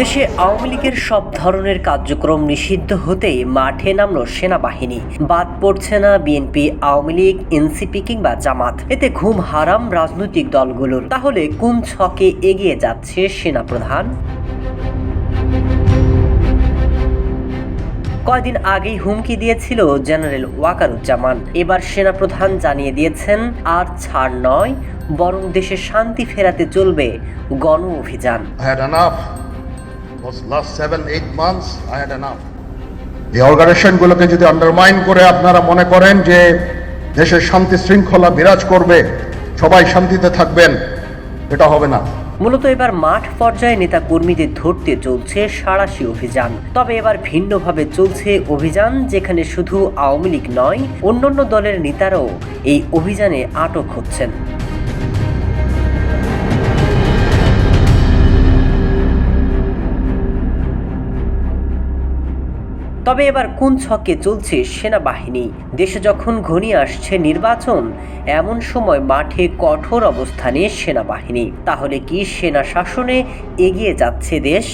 দেশে আওয়ামী লীগের সব ধরনের কার্যক্রম নিষিদ্ধ হতেই মাঠে নামলো সেনাবাহিনী। বাদ পড়ছে না বিএনপি, আওয়ামী লীগ, এনসিপি কিংবা জামাত। এতে ঘুম হারাম রাজনৈতিক দলগুলোর। তাহলে কোন ছকে এগিয়ে যাচ্ছে সেনাপ্রধান? কয়দিন আগেই হুমকি দিয়েছিল জেনারেল ওয়াকারুজ্জামান। এবার সেনাপ্রধান জানিয়ে দিয়েছেন, আর ছাড় নয়, বরং দেশে শান্তি ফেরাতে চলবে গণ অভিযান. Those last seven, eight months, I had enough. এই অর্গানাইজেশনগুলোকে যদি আন্ডারমাইন করে আপনারা মনে করেন যে দেশের শান্তি শৃঙ্খলা বিরাজ করবে সবাই শান্তিতে থাকবেন এটা হবে না। মূলত এবার মাঠ পর্যায়ে নেতা কর্মীদের ধরতে চলছে সাড়াশি অভিযান। তবে এবার ভিন্নভাবে চলছে অভিযান যেখানে শুধু আওয়ামী লীগ নয় অন্যান্য দলের নেতারাও এই অভিযানে আটক হচ্ছেন। তবে এবার কোন ছকে চলছে সেনাবাহিনী? দেশে যখন ঘনিয়ে আসছে নির্বাচন, এমন সময় মাঠে কঠোর অবস্থানে সেনাবাহিনী। তাহলে কি সেনা শাসনে এগিয়ে যাচ্ছে দেশ?